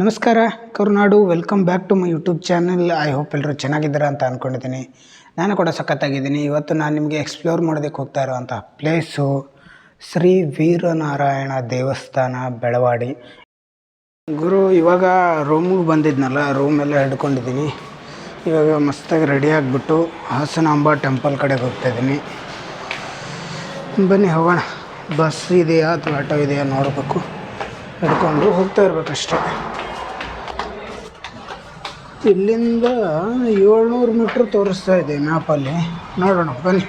ನಮಸ್ಕಾರ, Karunadu. Welcome back to my YouTube channel I hope ಎಲ್ಲರೂ ಚೆನ್ನಾಗಿದ್ದೀರಾ ಅಂತ ಅಂದ್ಕೊಂಡಿದ್ದೀನಿ ನಾನು ಕೂಡ ಸಖತ್ತಾಗಿದ್ದೀನಿ. ಇವತ್ತು ನಾನು ನಿಮಗೆ ಎಕ್ಸ್ಪ್ಲೋರ್ ಮಾಡೋದಕ್ಕೆ ಹೋಗ್ತಾ ಇರೋವಂಥ ಪ್ಲೇಸು ಶ್ರೀ ವೀರನಾರಾಯಣ ದೇವಸ್ಥಾನ, ಬೆಳವಾಡಿ. ಗುರು, ಇವಾಗ ರೂಮಿಗೆ ಬಂದಿದ್ನಲ್ಲ ರೂಮೆಲ್ಲ ಹಿಡ್ಕೊಂಡಿದ್ದೀನಿ. ಇವಾಗ ಮಸ್ತಾಗಿ ರೆಡಿ ಆಗಿಬಿಟ್ಟು ಹಾಸನಾಂಬ ಟೆಂಪಲ್ ಕಡೆಗೆ ಹೋಗ್ತಾ ಇದ್ದೀನಿ. ಬನ್ನಿ, ಹೋಗೋಣ. ಬಸ್ ಇದೆಯಾ ಅಥವಾ ಆಟೋ ಇದೆಯಾ ನೋಡಬೇಕು. ಹಿಡ್ಕೊಂಡು ಹೋಗ್ತಾ ಇರ್ಬೇಕಷ್ಟೇ. ಇಲ್ಲಿಂದ ಏಳ್ನೂರು ಮೀಟ್ರ್ ತೋರಿಸ್ತಾ ಇದೆ ಮ್ಯಾಪಲ್ಲಿ ನೋಡೋಣ, ಬನ್ನಿ.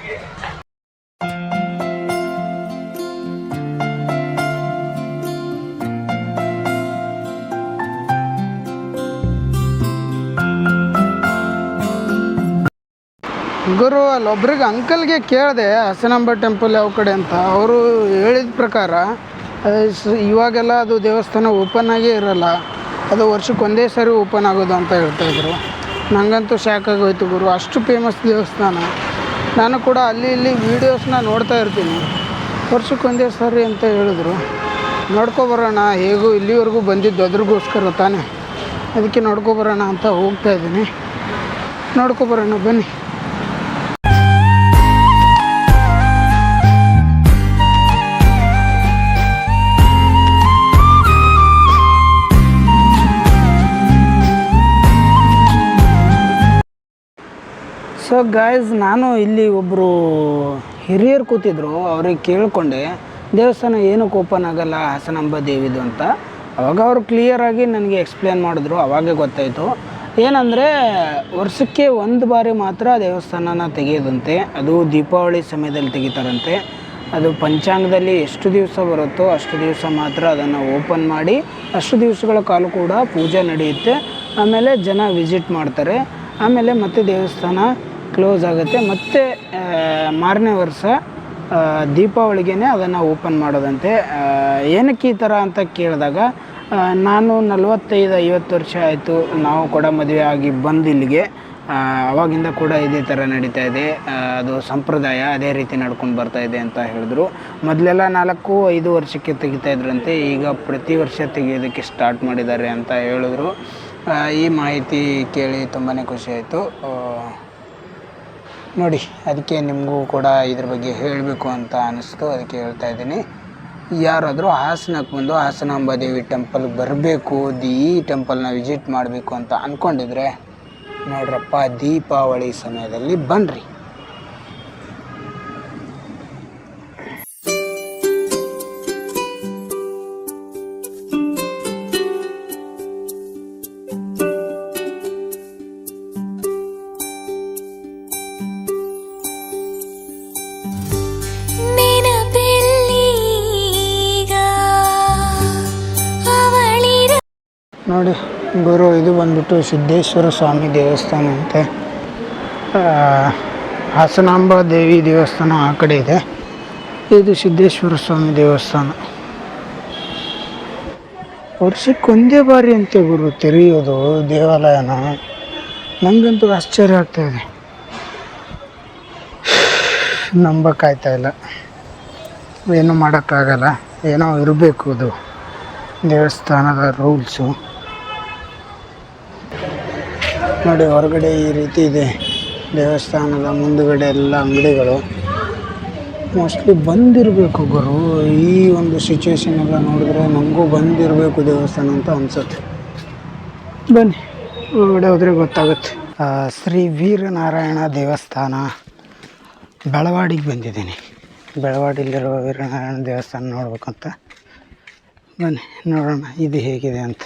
ಗುರು ಅಲ್ಲೊಬ್ರಿಗೆ ಅಂಕಲ್ಗೆ ಕೇಳಿದೆ, ಹಸನಾಂಬ ಟೆಂಪಲ್ ಯಾವ ಕಡೆ ಅಂತ. ಅವರು ಹೇಳಿದ ಪ್ರಕಾರ ಇವಾಗೆಲ್ಲ ಅದು ದೇವಸ್ಥಾನ ಓಪನ್ ಆಗೇ ಇರಲ್ಲ. ಅದು ವರ್ಷಕ್ಕೆ ಒಂದೇ ಸರಿ ಓಪನ್ ಆಗೋದು ಅಂತ ಹೇಳ್ತಾಯಿದ್ರು ನನಗಂತೂ ಶಾಕ್ ಆಗೋಯ್ತು ಗುರು. ಅಷ್ಟು ಫೇಮಸ್ ದೇವಸ್ಥಾನ. ನಾನು ಕೂಡ ಅಲ್ಲಿ ಇಲ್ಲಿ ವೀಡಿಯೋಸ್ನ ನೋಡ್ತಾ ಇರ್ತೀನಿ. ವರ್ಷಕ್ಕೆ ಒಂದೇ ಸರಿ ಅಂತ ಹೇಳಿದ್ರು. ನೋಡ್ಕೊಬರೋಣ ಹೇಗೂ ಇಲ್ಲಿವರೆಗೂ ಬಂದಿದ್ದು ಅದ್ರಿಗೋಸ್ಕರ ತಾನೇ. ಅದಕ್ಕೆ ನೋಡ್ಕೊಬರೋಣ ಅಂತ ಹೋಗ್ತಾ ಇದ್ದೀನಿ. ನೋಡ್ಕೊಬರೋಣ ಬನ್ನಿ. ಸೊ ಗಾಯ್ಸ್ ನಾನು ಇಲ್ಲಿ ಒಬ್ಬರು ಹಿರಿಯರು ಕೂತಿದ್ರು. ಅವ್ರಿಗೆ ಕೇಳಿಕೊಂಡೆ, ದೇವಸ್ಥಾನ ಏನಕ್ಕೆ ಓಪನ್ ಆಗಲ್ಲ, ಹಾಸನಾಂಬ ದೇವಿದು ಅಂತ. ಅವಾಗ ಅವರು ಕ್ಲಿಯರಾಗಿ ನನಗೆ ಎಕ್ಸ್ಪ್ಲೇನ್ ಮಾಡಿದ್ರು, ಅವಾಗೇ ಗೊತ್ತಾಯಿತು. ಏನಂದರೆ, ವರ್ಷಕ್ಕೆ ಒಂದು ಬಾರಿ ಮಾತ್ರ ದೇವಸ್ಥಾನನ ತೆಗೆಯೋದಂತೆ. ಅದು ದೀಪಾವಳಿ ಸಮಯದಲ್ಲಿ ತೆಗಿತಾರಂತೆ. ಅದು ಪಂಚಾಂಗದಲ್ಲಿ ಎಷ್ಟು ದಿವಸ ಬರುತ್ತೋ ಅಷ್ಟು ದಿವಸ ಮಾತ್ರ ಅದನ್ನು ಓಪನ್ ಮಾಡಿ, ಅಷ್ಟು ದಿವಸಗಳ ಕಾಲ ಕೂಡ ಪೂಜೆ ನಡೆಯುತ್ತೆ. ಆಮೇಲೆ ಜನ ವಿಸಿಟ್ ಮಾಡ್ತಾರೆ. ಆಮೇಲೆ ಮತ್ತೆ ದೇವಸ್ಥಾನ ಕ್ಲೋಸ್ ಆಗುತ್ತೆ. ಮತ್ತು ಮಾರನೇ ವರ್ಷ ದೀಪಾವಳಿಗೆ ಅದನ್ನು ಓಪನ್ ಮಾಡೋದಂತೆ. ಏನಕ್ಕೆ ಈ ಥರ ಅಂತ ಕೇಳಿದಾಗ ನಾನು ನಲವತ್ತೈದು, ಐವತ್ತು ವರ್ಷ ಆಯಿತು. ನಾವು ಕೂಡ ಮದುವೆ ಆಗಿ ಬಂದು ಇಲ್ಲಿಗೆ. ಅವಾಗಿಂದ ಕೂಡ ಇದೇ ಥರ ನಡೀತಾ ಇದೆ. ಅದು ಸಂಪ್ರದಾಯ, ಅದೇ ರೀತಿ ನಡ್ಕೊಂಡು ಬರ್ತಾ ಇದೆ ಅಂತ ಹೇಳಿದ್ರು. ಮೊದಲೆಲ್ಲ ನಾಲ್ಕು, ಐದು ವರ್ಷಕ್ಕೆ ತೆಗಿತಾ ಇದ್ರಂತೆ. ಈಗ ಪ್ರತಿ ವರ್ಷ ತೆಗೆಯೋದಕ್ಕೆ ಸ್ಟಾರ್ಟ್ ಮಾಡಿದ್ದಾರೆ ಅಂತ ಹೇಳಿದ್ರು. ಈ ಮಾಹಿತಿ ಕೇಳಿ ತುಂಬಾ ಖುಷಿಯಾಯಿತು ನೋಡಿ, ಅದಕ್ಕೆ ನಿಮಗೂ ಕೂಡ ಇದ್ರ ಬಗ್ಗೆ ಹೇಳಬೇಕು ಅಂತ ಅನಿಸ್ತು. ಅದಕ್ಕೆ ಹೇಳ್ತಾ ಇದ್ದೀನಿ. ಯಾರಾದರೂ ಹಾಸನಕ್ಕೆ ಬಂದು ಹಾಸನಾಂಬ ದೇವಿ ಟೆಂಪಲ್ಗೆ ಬರಬೇಕು ಈ ಟೆಂಪಲ್ನ ವಿಸಿಟ್ ಮಾಡಬೇಕು ಅಂತ ಅಂದ್ಕೊಂಡಿದ್ರೆ ನೋಡ್ರಪ್ಪ, ದೀಪಾವಳಿ ಸಮಯದಲ್ಲಿ ಬನ್ನಿರಿ ಬಂದ್ಬಿಟ್ಟು ಸಿದ್ದೇಶ್ವರ ಸ್ವಾಮಿ ದೇವಸ್ಥಾನ ಅಂತೆ. ಹಾಸನಾಂಬ ದೇವಿ ದೇವಸ್ಥಾನ ಆ ಕಡೆ ಇದೆ. ಇದು ಸಿದ್ದೇಶ್ವರ ಸ್ವಾಮಿ ದೇವಸ್ಥಾನ. ವರ್ಷಕ್ಕೆ ಒಂದೇ ಬಾರಿ ಅಂತೆ ಗುರು ತೆರೆಯೋದು ದೇವಾಲಯನ. ನನಗಂತೂ ಆಶ್ಚರ್ಯ ಆಗ್ತಾ ಇದೆ. ನಂಬಕ್ಕಾಯ್ತಾ ಇಲ್ಲ. ಏನೂ ಮಾಡೋಕ್ಕಾಗಲ್ಲ. ಏನೋ ಇರಬೇಕು ಅದು. ದೇವಸ್ಥಾನದ ರೂಲ್ಸು. ನೋಡಿ, ಹೊರಗಡೆ ಈ ರೀತಿ ಇದೆ. ದೇವಸ್ಥಾನದ ಮುಂದುಗಡೆ ಎಲ್ಲ ಅಂಗಡಿಗಳು. ಮೋಸ್ಟ್ಲಿ ಬಂದಿರಬೇಕು ಗುರು. ಈ ಒಂದು ಸಿಚುವೇಶನ್ ಎಲ್ಲ ನೋಡಿದ್ರೆ ನಮಗೂ ಬಂದಿರಬೇಕು ದೇವಸ್ಥಾನ ಅಂತ ಅನ್ಸುತ್ತೆ. ಬನ್ನಿ ಒಳಗಡೆ ಹೋದರೆ ಗೊತ್ತಾಗುತ್ತೆ. ಶ್ರೀ ವೀರನಾರಾಯಣ ದೇವಸ್ಥಾನ. ಬೆಳವಾಡಿಗೆ ಬಂದಿದ್ದೀನಿ. ಬೆಳವಾಡಿಲಿರುವ ವೀರನಾರಾಯಣ ದೇವಸ್ಥಾನ ನೋಡ್ಬೇಕಂತ. ಬನ್ನಿ, ನೋಡೋಣ, ಇದು ಹೇಗಿದೆ ಅಂತ.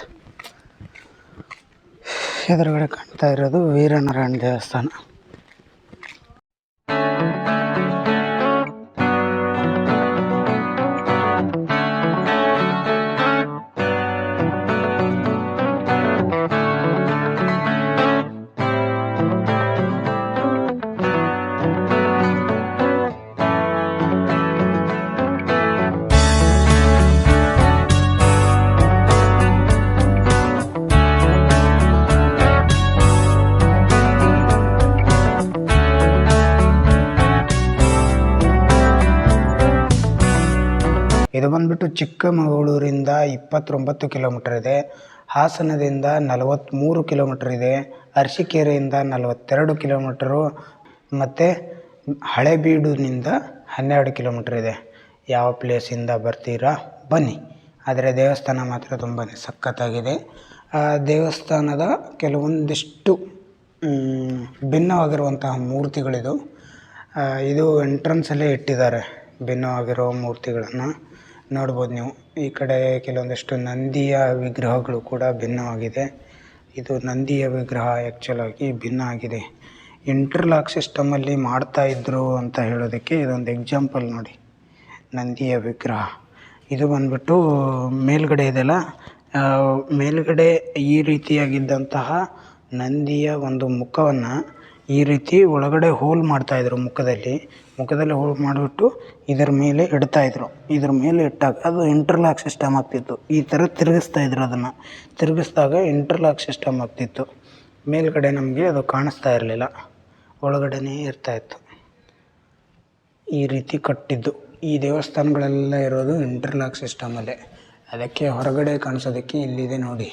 ಎದುರುಗಡೆ ಕಾಣ್ತಾ ಇರೋದು ವೀರನಾರಾಯಣ ದೇವಸ್ಥಾನ ಇದು ಬಂದ್ಬಿಟ್ಟು ಚಿಕ್ಕಮಗಳೂರಿಂದ ಇಪ್ಪತ್ತೊಂಬತ್ತು ಕಿಲೋಮೀಟರ್ ಇದೆ. ಹಾಸನದಿಂದ ನಲವತ್ತ್ಮೂರು ಕಿಲೋಮೀಟ್ರ್ ಇದೆ. ಅರಸೀಕೆರೆಯಿಂದ ನಲವತ್ತೆರಡು ಕಿಲೋಮೀಟ್ರು ಮತ್ತು ಹಳೆಬೀಡಿನಿಂದ ಹನ್ನೆರಡು ಕಿಲೋಮೀಟ್ರ್ ಇದೆ. ಯಾವ ಪ್ಲೇಸಿಂದ ಬರ್ತೀರಾ? ಬನ್ನಿ. ಆದರೆ ದೇವಸ್ಥಾನ ಮಾತ್ರ ತುಂಬಾ ಸಖತ್ತಾಗಿದೆ. ಆ ದೇವಸ್ಥಾನದ ಕೆಲವೊಂದಿಷ್ಟು ಭಿನ್ನವಾಗಿರುವಂತಹ ಮೂರ್ತಿಗಳಿದು. ಇದು ಎಂಟ್ರೆನ್ಸಲ್ಲೇ ಇಟ್ಟಿದ್ದಾರೆ. ಭಿನ್ನವಾಗಿರೋ ಮೂರ್ತಿಗಳನ್ನು. ನೋಡ್ಬೋದು ನೀವು. ಈ ಕಡೆ ಕೆಲವೊಂದಿಷ್ಟು ನಂದಿಯ ವಿಗ್ರಹಗಳು ಕೂಡ ಭಿನ್ನವಾಗಿದೆ. ಇದು ನಂದಿಯ ವಿಗ್ರಹ ಆ್ಯಕ್ಚುಲಾಗಿ ಭಿನ್ನ ಆಗಿದೆ. ಇಂಟರ್ಲಾಕ್ ಸಿಸ್ಟಮಲ್ಲಿ ಮಾಡ್ತಾ ಇದ್ರು ಅಂತ ಹೇಳೋದಕ್ಕೆ ಇದೊಂದು ಎಕ್ಸಾಂಪಲ್ ನೋಡಿ. ನಂದಿಯ ವಿಗ್ರಹ. ಇದು ಬಂದ್ಬಿಟ್ಟು ಮೇಲ್ಗಡೆ ಇದೆಲ್ಲ ಮೇಲ್ಗಡೆ ಈ ರೀತಿಯಾಗಿದ್ದಂತಹ ನಂದಿಯ ಒಂದು ಮುಖವನ್ನು ಈ ರೀತಿ ಒಳಗಡೆ ಹೋಲ್ ಮಾಡ್ತಾಯಿದ್ರು ಮುಖದಲ್ಲಿ. ಮುಖದಲ್ಲಿ ಹೋಲ್ ಮಾಡಿಬಿಟ್ಟು ಇದರ ಮೇಲೆ ಇಡ್ತಾ ಇಡ್ತಾಯಿದ್ರು ಇದ್ರ ಮೇಲೆ ಇಟ್ಟಾಗ ಅದು ಇಂಟರ್ಲಾಕ್ ಸಿಸ್ಟಮ್ ಆಗ್ತಿತ್ತು. ಈ ಥರ ತಿರುಗಿಸ್ತಾ ಇದ್ರು ಅದನ್ನು. ತಿರುಗಿಸ್ದಾಗ ಇಂಟರ್ಲಾಕ್ ಸಿಸ್ಟಮ್ ಆಗ್ತಿತ್ತು. ಮೇಲ್ಗಡೆ ನಮಗೆ ಅದು ಕಾಣಿಸ್ತಾ ಇರಲಿಲ್ಲ. ಒಳಗಡೆನೇ ಇರ್ತಾಯಿತ್ತು ಈ ರೀತಿ ಕಟ್ಟಿದ್ದು. ಈ ದೇವಸ್ಥಾನಗಳೆಲ್ಲ ಇರೋದು ಇಂಟರ್ಲಾಕ್ ಸಿಸ್ಟಮಲ್ಲೇ ಅದಕ್ಕೆ ಹೊರಗಡೆ ಕಾಣಿಸೋದಕ್ಕೆ ಇಲ್ಲಿದೆ ನೋಡಿ.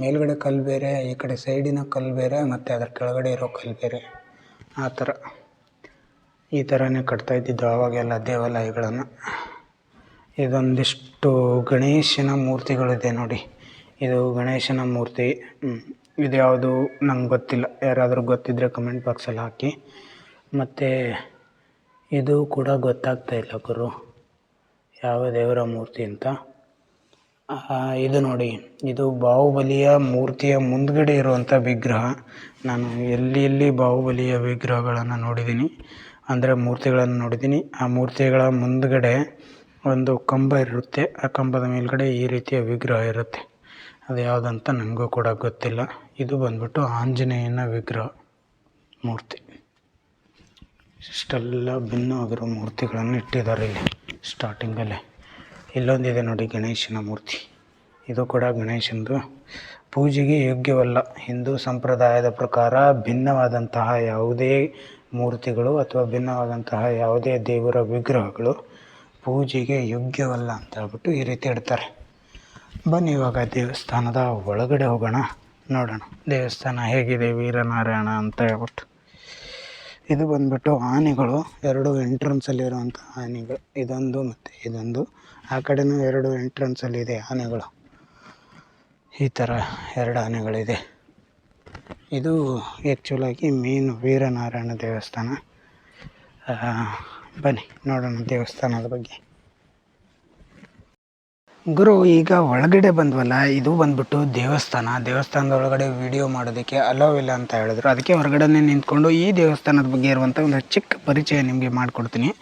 ಮೇಲ್ಗಡೆ ಕಲ್ಲು ಬೇರೆ, ಈ ಕಡೆ ಸೈಡಿನ ಕಲ್ಲು ಬೇರೆ, ಮತ್ತು ಅದರ ಕೆಳಗಡೆ ಇರೋ ಕಲ್ಲು ಬೇರೆ. ಆ ಥರ. ಈ ಥರನೇ ಕಟ್ತಾ ಇದ್ದಿದ್ದು ಆವಾಗೆಲ್ಲ ದೇವಾಲಯಗಳನ್ನು. ಇದೊಂದಿಷ್ಟು ಗಣೇಶನ ಮೂರ್ತಿಗಳಿದೆ ನೋಡಿ. ಇದು ಗಣೇಶನ ಮೂರ್ತಿ. ಇದು ಯಾವುದು ನಂಗೆ ಗೊತ್ತಿಲ್ಲ. ಯಾರಾದರೂ ಗೊತ್ತಿದ್ದರೆ ಕಮೆಂಟ್ ಬಾಕ್ಸಲ್ಲಿ ಹಾಕಿ. ಮತ್ತು ಇದು ಕೂಡ ಗೊತ್ತಾಗ್ತಾ ಇಲ್ಲ ಗುರು. ಯಾವ ದೇವರ ಮೂರ್ತಿ ಅಂತ. ಇದು ನೋಡಿ. ಇದು ಬಾಹುಬಲಿಯ ಮೂರ್ತಿಯ ಮುಂದ್ಗಡೆ ಇರುವಂಥ ವಿಗ್ರಹ. ನಾನು ಎಲ್ಲಿ ಎಲ್ಲಿ ಬಾಹುಬಲಿಯ ವಿಗ್ರಹಗಳನ್ನು ನೋಡಿದ್ದೀನಿ, ಅಂದರೆ ಮೂರ್ತಿಗಳನ್ನು ನೋಡಿದ್ದೀನಿ. ಆ ಮೂರ್ತಿಗಳ ಮುಂದ್ಗಡೆ ಒಂದು ಕಂಬ ಇರುತ್ತೆ. ಆ ಕಂಬದ ಮೇಲ್ಗಡೆ ಈ ರೀತಿಯ ವಿಗ್ರಹ ಇರುತ್ತೆ. ಅದು ಯಾವುದಂತ ನನಗೂ ಕೂಡ ಗೊತ್ತಿಲ್ಲ. ಇದು ಬಂದ್ಬಿಟ್ಟು ಆಂಜನೇಯನ ವಿಗ್ರಹ ಮೂರ್ತಿ. ಇಷ್ಟೆಲ್ಲ ಭಿನ್ನವಾಗಿರೋ ಮೂರ್ತಿಗಳನ್ನು ಇಟ್ಟಿದ್ದಾರೆ ಇಲ್ಲಿ ಸ್ಟಾರ್ಟಿಂಗಲ್ಲೇ ಇಲ್ಲೊಂದಿದೆ ನೋಡಿ ಗಣೇಶನ ಮೂರ್ತಿ. ಇದು ಕೂಡ ಗಣೇಶನದು ಪೂಜೆಗೆ ಯೋಗ್ಯವಲ್ಲ. ಹಿಂದೂ ಸಂಪ್ರದಾಯದ ಪ್ರಕಾರ ಭಿನ್ನವಾದಂತಹ ಯಾವುದೇ ಮೂರ್ತಿಗಳು ಅಥವಾ ಭಿನ್ನವಾದಂತಹ ಯಾವುದೇ ದೇವರ ವಿಗ್ರಹಗಳು ಪೂಜೆಗೆ ಯೋಗ್ಯವಲ್ಲ ಅಂತ ಹೇಳ್ಬಿಟ್ಟು ಈ ರೀತಿ ಇಡ್ತಾರೆ ಬನ್ನಿ ಇವಾಗ ದೇವಸ್ಥಾನದ ಒಳಗಡೆ ಹೋಗೋಣ. ನೋಡೋಣ. ದೇವಸ್ಥಾನ ಹೇಗಿದೆ? ವೀರನಾರಾಯಣ ಅಂತ ಹೇಳ್ಬಿಟ್ಟು. ಇದು ಬಂದ್ಬಿಟ್ಟು ಆನೆಗಳು, ಎರಡು ಎಂಟ್ರೆನ್ಸಲ್ಲಿರುವಂಥ ಆನೆಗಳು. ಇದೊಂದು ಮತ್ತು ಇದೊಂದು. ಆ ಕಡೆನೂ ಎರಡು ಎಂಟ್ರೆನ್ಸಲ್ಲಿದೆ ಆನೆಗಳು. ಈ ಥರ ಎರಡು ಆನೆಗಳಿದೆ. ಇದು ಆ್ಯಕ್ಚುಲಾಗಿ ಮೇನ್ ವೀರನಾರಾಯಣ ದೇವಸ್ಥಾನ. ಬನ್ನಿ, ನೋಡೋಣ ದೇವಸ್ಥಾನದ ಬಗ್ಗೆ. ಗುರು, ಈಗ ಒಳಗಡೆ ಬಂದ್ವಲ್ಲ, ಇದು ಬಂದ್ಬಿಟ್ಟು ದೇವಸ್ಥಾನ. ದೇವಸ್ಥಾನದ ಒಳಗಡೆ ವಿಡಿಯೋ ಮಾಡೋದಕ್ಕೆ ಅಲೋವ್ ಇಲ್ಲ ಅಂತ ಹೇಳಿದ್ರು. ಅದಕ್ಕೆ ಹೊರಗಡೆನೆ ನಿಂತ್ಕೊಂಡು ಈ ದೇವಸ್ಥಾನದ ಬಗ್ಗೆ ಇರುವಂಥ ಒಂದು ಚಿಕ್ಕ ಪರಿಚಯ ನಿಮಗೆ ಮಾಡಿಕೊಡ್ತೀನಿ.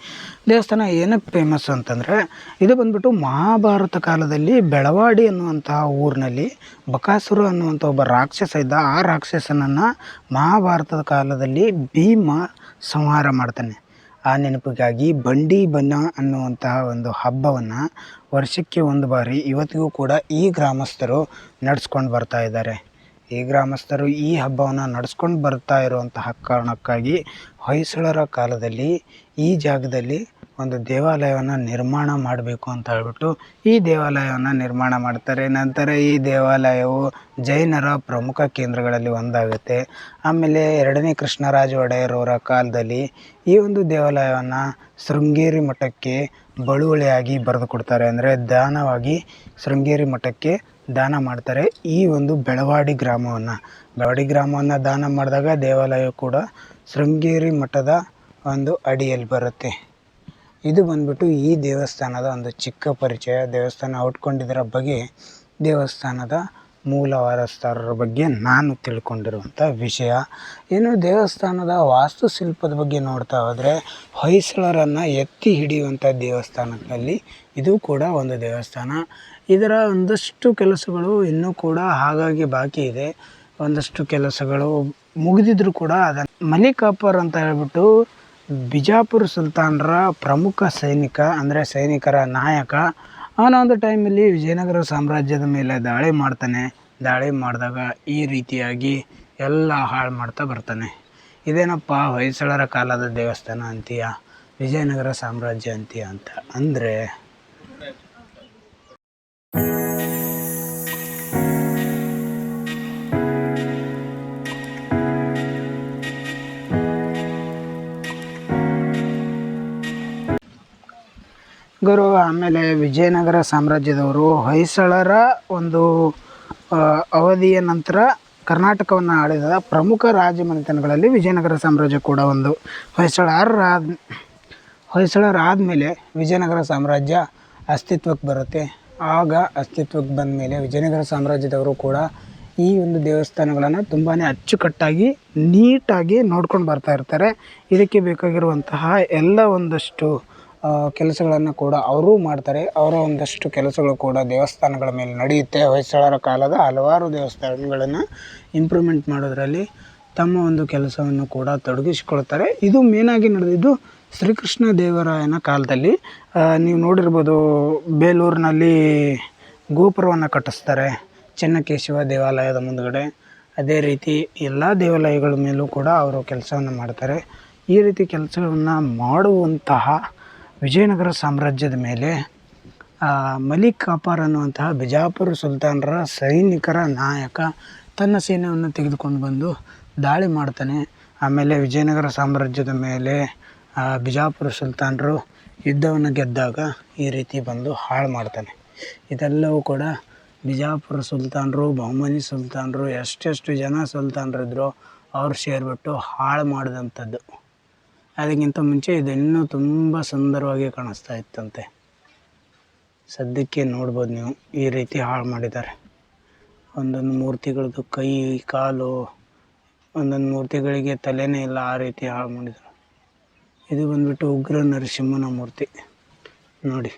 ದೇವಸ್ಥಾನ ಏನಕ್ಕೆ ಫೇಮಸ್ ಅಂತಂದರೆ, ಇದು ಬಂದ್ಬಿಟ್ಟು ಮಹಾಭಾರತ ಕಾಲದಲ್ಲಿ ಬೆಳವಾಡಿ ಅನ್ನುವಂತಹ ಊರಿನಲ್ಲಿ ಬಕಾಸುರ ಅನ್ನುವಂಥ ಒಬ್ಬ ರಾಕ್ಷಸ ಇದ್ದ, ಆ ರಾಕ್ಷಸನನ್ನು ಮಹಾಭಾರತದ ಕಾಲದಲ್ಲಿ ಭೀಮ ಸಂಹಾರ ಮಾಡ್ತಾನೆ. ಆ ನೆನಪಿಗಾಗಿ ಬಂಡಿ ಬಣ್ಣ ಅನ್ನುವಂತಹ ಒಂದು ಹಬ್ಬವನ್ನು ವರ್ಷಕ್ಕೆ ಒಂದು ಬಾರಿ ಇವತ್ತಿಗೂ ಕೂಡ ಈ ಗ್ರಾಮಸ್ಥರು ನಡೆಸ್ಕೊಂಡು ಬರ್ತಾ ಇದ್ದಾರೆ. ಈ ಗ್ರಾಮಸ್ಥರು ಈ ಹಬ್ಬವನ್ನು ನಡೆಸ್ಕೊಂಡು ಬರ್ತಾ ಇರುವಂತಹ ಕಾರಣಕ್ಕಾಗಿ ಹೊಯ್ಸಳರ ಕಾಲದಲ್ಲಿ ಈ ಜಾಗದಲ್ಲಿ ಒಂದು ದೇವಾಲಯವನ್ನು ನಿರ್ಮಾಣ ಮಾಡಬೇಕು ಅಂತ ಹೇಳ್ಬಿಟ್ಟು ಈ ದೇವಾಲಯವನ್ನು ನಿರ್ಮಾಣ ಮಾಡ್ತಾರೆ. ನಂತರ ಈ ದೇವಾಲಯವು ಜೈನರ ಪ್ರಮುಖ ಕೇಂದ್ರಗಳಲ್ಲಿ ಒಂದಾಗುತ್ತೆ. ಆಮೇಲೆ ಎರಡನೇ ಕೃಷ್ಣರಾಜ ಒಡೆಯರವರ ಕಾಲದಲ್ಲಿ ಈ ಒಂದು ದೇವಾಲಯವನ್ನು ಶೃಂಗೇರಿ ಮಠಕ್ಕೆ ಬಳುವಳಿಯಾಗಿ ಬರೆದು ಕೊಡ್ತಾರೆ. ಅಂದರೆ ದಾನವಾಗಿ ಶೃಂಗೇರಿ ಮಠಕ್ಕೆ ದಾನ ಮಾಡ್ತಾರೆ ಈ ಒಂದು ಬೆಳವಾಡಿ ಗ್ರಾಮವನ್ನು. ಬೆಳವಾಡಿ ಗ್ರಾಮವನ್ನು ದಾನ ಮಾಡಿದಾಗ ದೇವಾಲಯ ಕೂಡ ಶೃಂಗೇರಿ ಮಠದ ಒಂದು ಅಡಿಯಲ್ಲಿ ಬರುತ್ತೆ. ಇದು ಬಂದ್ಬಿಟ್ಟು ಈ ದೇವಸ್ಥಾನದ ಒಂದು ಚಿಕ್ಕ ಪರಿಚಯ. ದೇವಸ್ಥಾನ ಉಟ್ಕೊಂಡಿದ್ದರ ಬಗ್ಗೆ ದೇವಸ್ಥಾನದ ಮೂಲ ವಾರಸ್ದಾರರ ಬಗ್ಗೆ ನಾನು ತಿಳ್ಕೊಂಡಿರುವಂಥ ವಿಷಯ. ಇನ್ನು ದೇವಸ್ಥಾನದ ವಾಸ್ತುಶಿಲ್ಪದ ಬಗ್ಗೆ ನೋಡ್ತಾ ಹೋದರೆ ಹೊಯ್ಸಳರನ್ನು ಎತ್ತಿ ಹಿಡಿಯುವಂಥ ದೇವಸ್ಥಾನದಲ್ಲಿ ಇದು ಕೂಡ ಒಂದು ದೇವಸ್ಥಾನ. ಇದರ ಒಂದಷ್ಟು ಕೆಲಸಗಳು ಇನ್ನೂ ಕೂಡ ಹಾಗಾಗಿ ಬಾಕಿ ಇದೆ. ಒಂದಷ್ಟು ಕೆಲಸಗಳು ಮುಗಿದಿದ್ರು ಕೂಡ ಅದನ್ನು ಮಲಿಕಾಪರ್ ಅಂತ ಹೇಳ್ಬಿಟ್ಟು ಬಿಜಾಪುರ ಸುಲ್ತಾನರ ಪ್ರಮುಖ ಸೈನಿಕ, ಅಂದರೆ ಸೈನಿಕರ ನಾಯಕ, ಅವನ ಒಂದು ಟೈಮಲ್ಲಿ ವಿಜಯನಗರ ಸಾಮ್ರಾಜ್ಯದ ಮೇಲೆ ದಾಳಿ ಮಾಡ್ತಾನೆ. ದಾಳಿ ಮಾಡಿದಾಗ ಈ ರೀತಿಯಾಗಿ ಎಲ್ಲ ಹಾಳು ಮಾಡ್ತಾ ಬರ್ತಾನೆ. ಇದೇನಪ್ಪ, ಹೊಯ್ಸಳರ ಕಾಲದ ದೇವಸ್ಥಾನ ಅಂತೀಯ, ವಿಜಯನಗರ ಸಾಮ್ರಾಜ್ಯ ಅಂತೀಯ ಅಂತ. ಅಂದರೆ ಗುರು ಆಮೇಲೆ ವಿಜಯನಗರ ಸಾಮ್ರಾಜ್ಯದವರು ಹೊಯ್ಸಳರ ಒಂದು ಅವಧಿಯ ನಂತರ ಕರ್ನಾಟಕವನ್ನು ಆಳಿದ ಪ್ರಮುಖ ರಾಜಮನೆತನಗಳಲ್ಲಿ ವಿಜಯನಗರ ಸಾಮ್ರಾಜ್ಯ ಕೂಡ ಒಂದು. ಹೊಯ್ಸಳರಾದ ಹೊಯ್ಸಳರಾದಮೇಲೆ ವಿಜಯನಗರ ಸಾಮ್ರಾಜ್ಯ ಅಸ್ತಿತ್ವಕ್ಕೆ ಬರುತ್ತೆ. ಆಗ ಅಸ್ತಿತ್ವಕ್ಕೆ ಬಂದ ಮೇಲೆ ವಿಜಯನಗರ ಸಾಮ್ರಾಜ್ಯದವರು ಕೂಡ ಈ ಒಂದು ದೇವಸ್ಥಾನಗಳನ್ನು ತುಂಬಾ ಅಚ್ಚುಕಟ್ಟಾಗಿ ನೀಟಾಗಿ ನೋಡ್ಕೊಂಡು ಬರ್ತಾ ಇರ್ತಾರೆ. ಇದಕ್ಕೆ ಬೇಕಾಗಿರುವಂತಹ ಎಲ್ಲ ಒಂದಷ್ಟು ಕೆಲಸಗಳನ್ನು ಕೂಡ ಅವರೂ ಮಾಡ್ತಾರೆ. ಅವರ ಒಂದಷ್ಟು ಕೆಲಸಗಳು ಕೂಡ ದೇವಸ್ಥಾನಗಳ ಮೇಲೆ ನಡೆಯುತ್ತೆ. ಹೊಯ್ಸಳರ ಕಾಲದ ಹಲವಾರು ದೇವಸ್ಥಾನಗಳನ್ನು ಇಂಪ್ರೂವ್ಮೆಂಟ್ ಮಾಡೋದರಲ್ಲಿ ತಮ್ಮ ಒಂದು ಕೆಲಸವನ್ನು ಕೂಡ ತೊಡಗಿಸಿಕೊಳ್ತಾರೆ. ಇದು ಮೇನಾಗಿ ನಡೆದಿದ್ದು ಶ್ರೀಕೃಷ್ಣ ದೇವರಾಯನ ಕಾಲದಲ್ಲಿ. ನೀವು ನೋಡಿರ್ಬೋದು ಬೇಲೂರಿನಲ್ಲಿ ಗೋಪುರವನ್ನು ಕಟ್ಟಿಸ್ತಾರೆ. ಚೆನ್ನಕೇಶವ ದೇವಾಲಯದ ಮುಂದುಗಡೆ. ಅದೇ ರೀತಿ ಎಲ್ಲ ದೇವಾಲಯಗಳ ಮೇಲೂ ಕೂಡ ಅವರು ಕೆಲಸವನ್ನು ಮಾಡ್ತಾರೆ. ಈ ರೀತಿ ಕೆಲಸಗಳನ್ನು ಮಾಡುವಂತಹ ವಿಜಯನಗರ ಸಾಮ್ರಾಜ್ಯದ ಮೇಲೆ ಮಲಿಕ್ ಕಾಪಾರ್ ಅನ್ನುವಂತಹ ಬಿಜಾಪುರ ಸುಲ್ತಾನರ ಸೈನಿಕರ ನಾಯಕ ತನ್ನ ಸೇನೆಯನ್ನು ತೆಗೆದುಕೊಂಡು ಬಂದು ದಾಳಿ ಮಾಡ್ತಾನೆ. ಆಮೇಲೆ ವಿಜಯನಗರ ಸಾಮ್ರಾಜ್ಯದ ಮೇಲೆ ಬಿಜಾಪುರ ಸುಲ್ತಾನರು ಯುದ್ಧವನ್ನು ಗೆದ್ದಾಗ ಈ ರೀತಿ ಬಂದು ಹಾಳು ಮಾಡ್ತಾನೆ. ಇದೆಲ್ಲವೂ ಕೂಡ ಬಿಜಾಪುರ ಸುಲ್ತಾನರು, ಬಹುಮನಿ ಸುಲ್ತಾನರು, ಎಷ್ಟೆಷ್ಟು ಜನ ಸುಲ್ತಾನರಿದ್ರೋ ಅವ್ರು ಸೇರಿಬಿಟ್ಟು ಹಾಳು ಮಾಡಿದಂಥದ್ದು. ಅದಕ್ಕಿಂತ ಮುಂಚೆ ಇದು ಇನ್ನೂ ತುಂಬ ಸುಂದರವಾಗಿ ಕಾಣಿಸ್ತಾ ಇತ್ತಂತೆ. ಸದ್ಯಕ್ಕೆ ನೋಡ್ಬೋದು ನೀವು ಈ ರೀತಿ ಹಾಳು ಮಾಡಿದ್ದಾರೆ. ಒಂದೊಂದು ಮೂರ್ತಿಗಳದ್ದು ಕೈ, ಕಾಲು, ಒಂದೊಂದು ಮೂರ್ತಿಗಳಿಗೆ ತಲೆನೇ ಇಲ್ಲ, ಆ ರೀತಿ ಹಾಳು ಮಾಡಿದರು ಇದು ಬಂದ್ಬಿಟ್ಟು ಉಗ್ರ ನರಸಿಂಹನ ಮೂರ್ತಿ. ನೋಡಿ.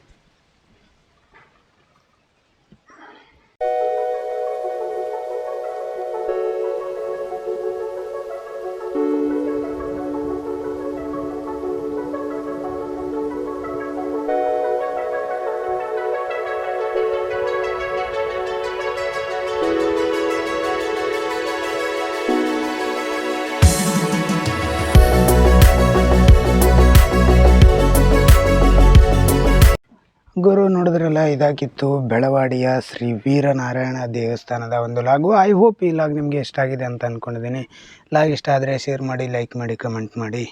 ನೋಡಿದ್ರಲ್ಲ ಇದಾಗಿತ್ತು. ಬೆಳವಾಡಿಯ ಶ್ರೀ ವೀರನಾರಾಯಣ ದೇವಸ್ಥಾನದ ಒಂದು ಲಾಗು. ಐ ಹೋಪ್ ಈ ಲಾಗ್ ನಿಮಗೆ ಇಷ್ಟ ಆಗಿದೆ ಅಂತ ಅಂದ್ಕೊಂಡಿದ್ದೀನಿ ಲಾಗ್ ಇಷ್ಟ ಆದರೆ ಶೇರ್ ಮಾಡಿ, ಲೈಕ್ ಮಾಡಿ, ಕಮೆಂಟ್ ಮಾಡಿ.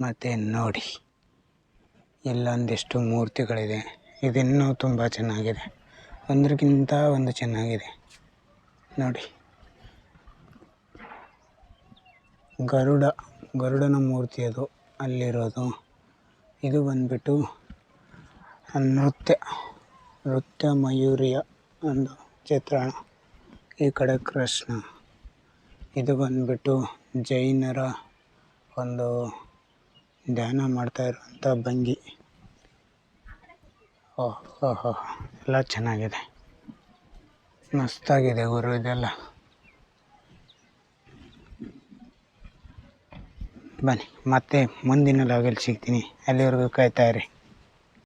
ಮತ್ತು ನೋಡಿ. ಇಲ್ಲೊಂದಿಷ್ಟು ಮೂರ್ತಿಗಳಿದೆ. ಇದಿನ್ನೂ ತುಂಬ ಚೆನ್ನಾಗಿದೆ. ಒಂದಕ್ಕಿಂತ ಒಂದು ಚೆನ್ನಾಗಿದೆ. ನೋಡಿ. ಗರುಡ, ಗರುಡನ ಮೂರ್ತಿ ಅದು. ಅಲ್ಲಿರೋದು. ಇದು ಬಂದ್ಬಿಟ್ಟು ನೃತ್ಯ. ನೃತ್ಯ ಮಯೂರಿಯ ಒಂದು ಚಿತ್ರಣ. ಈ ಕಡೆ ಕೃಷ್ಣ. ಇದು ಬಂದ್ಬಿಟ್ಟು ಜೈನರ ಒಂದು ಧ್ಯಾನ ಮಾಡ್ತಾ ಇರುವಂಥ ಭಂಗಿ. ಓಹ್ ಎಲ್ಲ ಚೆನ್ನಾಗಿದೆ. ಮಸ್ತಾಗಿದೆ ಗುರು ಇದೆಲ್ಲ. ಬನ್ನಿ, ಮತ್ತೆ ಮುಂದಿನ ಲಾಗಲ್ಲಿ ಸಿಗ್ತೀನಿ. ಅಲ್ಲಿವರೆಗೂ ಕಾಯ್ತಾ ಇರಿ.